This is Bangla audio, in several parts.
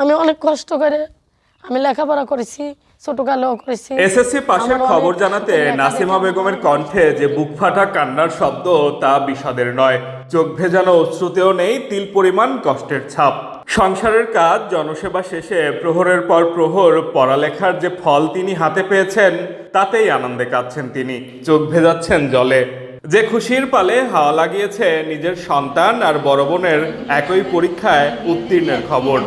আমি অনেক কষ্ট করে আমি লেখাপড়া করেছি ছোটকালেও করেছি। এসএসসি পাশের খবর জানাতে নাসিমা বেগমের কণ্ঠে যে বুক ফাটা কান্নার শব্দ তা বিষাদের নয়। চোখ ভেজানো অশ্রুতেও নেই তিল পরিমাণ কষ্টের ছাপ। সংসারের কাজ জনসেবা শেষে প্রহরের পর প্রহর পড়ালেখার যে ফল তিনি হাতে পেয়েছেন তাতেই আনন্দে কাঁদছেন তিনি। চোখ ভেজাচ্ছেন জলে। যে খুশির পালে হাওয়া লাগিয়েছে নিজের সন্তান আর বড় বোনের একই পরীক্ষায় উত্তীর্ণের খবর।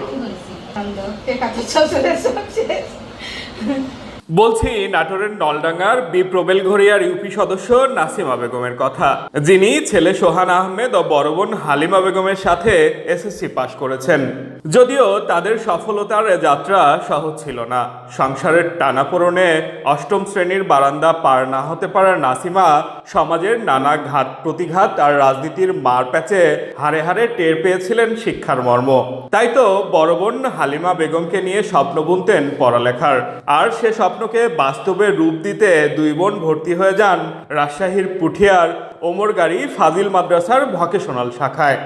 বলছি, নাটোরের নলডাঙ্গার বি প্রবেল ঘরিয়ার ইউপি সদস্য নাসিমা বেগমের কথা। যিনি ছেলে সোহান আহমেদ ও বড় বোন হালিমা বেগমের সাথে এসএসসি পাশ করেছেন। যদিও তাদের সফলতার যাত্রা সহজ ছিল না। সংসারের টানাপোড়নে অষ্টম শ্রেণির বারান্দা পার না হতে পারা নাসিমা সমাজের নানা ঘাত প্রতিঘাত আর রাজনীতির মার প্যাচে হারে হারে টের পেয়েছিলেন শিক্ষার মর্ম। তাই তো বড় বোন হালিমা বেগমকে নিয়ে স্বপ্ন বুনতেন পড়ালেখার। আর সে স্বপ্নকে বাস্তবে রূপ দিতে দুই বোন ভর্তি হয়ে যান রাজশাহীর পুঠিয়ার ওমরগাড়ি ফাজিল মাদ্রাসার ভকেশনাল শাখায়।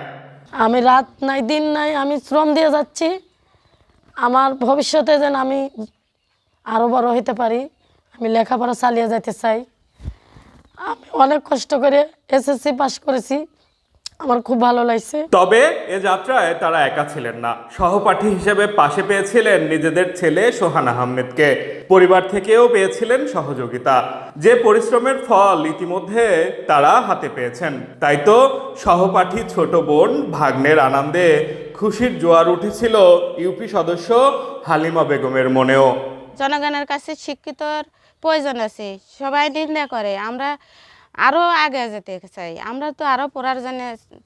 আমি রাত নাই, দিন নাই, আমি শ্রম দিয়ে যাচ্ছি। আমার ভবিষ্যতে যেন আমি আরও বড় হইতে পারি, আমি লেখাপড়া চালিয়ে যেতে চাই। আমি অনেক কষ্ট করে এসএসসি পাশ করেছি। আমার খুব ভালো লাগছে। তবে এ যাত্রায় তারা একা ছিলেন না। সহপাঠী হিসেবে পাশে পেয়েছিলেন নিজেদের ছেলে সোহান আহমেদকে পরিবার থেকেও পেয়েছিলেন সহযোগিতা। যে পরিশ্রমের ফল ইতিমধ্যে তারা হাতে পেয়েছেন। তাই তো সহপাঠী ছোট বোন ভাগ্নের আনন্দে খুশির জোয়ার উঠেছিল ইউপি সদস্য হালিমা বেগমের মনেও। জনগণের কাছে শিক্ষিতর প্রয়োজন আছে। সবাই নিন্দা করে। আমরা আরও আগে যেতে চাই। আমরা তো আরও পড়ার জন্য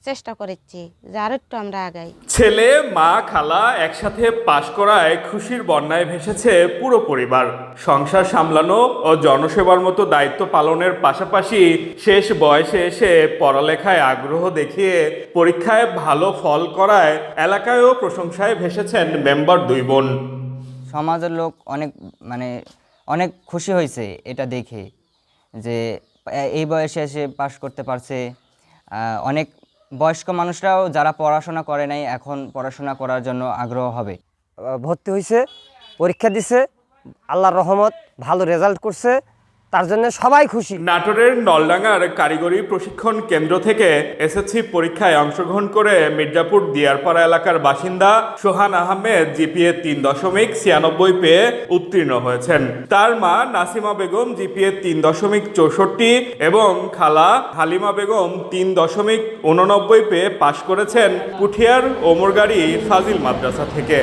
চেষ্টা করেছি যে আরও একটু আমরা আগাই। ছেলে মা খালা একসাথে পাশ করায় খুশির বন্যায় ভেসেছে পুরো পরিবার। সংসার সামলানো ও জনসেবার মতো দায়িত্ব পালনের পাশাপাশি শেষ বয়সে এসে পড়ালেখায় আগ্রহ দেখিয়ে পরীক্ষায় ভালো ফল করায় এলাকায়ও প্রশংসায় ভেসেছেন মেম্বার দুই বোন। সমাজের লোক অনেক মানে অনেক খুশি হয়েছে এটা দেখে যে এই বয়সে এসে পাশ করতে পারছে। অনেক বয়স্ক মানুষরাও যারা পড়াশোনা করে নাই, এখন পড়াশোনা করার জন্য আগ্রহ হবে। ভর্তি হয়েছে পরীক্ষা দিছে, আল্লাহর রহমত, ভালো রেজাল্ট করছে। তার জন্য সবাই খুশি। নাটোরের নলডাঙ্গার কারিগরি প্রশিক্ষণ কেন্দ্র থেকে এসএসসি পরীক্ষায় অংশগ্রহণ করে মির্জাপুর দিয়ারপাড়া এলাকার বাসিন্দা সোহান আহমেদ জিপিএ তিন দশমিক ছিয়ানব্বই পেয়ে উত্তীর্ণ হয়েছেন। তার মা নাসিমা বেগম জিপিএ তিন দশমিক চৌষট্টি এবং খালা হালিমা বেগম তিন দশমিক উননব্বই পেয়ে পাশ করেছেন পুঠিয়ার ওমরগাড়ি ফাজিল মাদ্রাসা থেকে।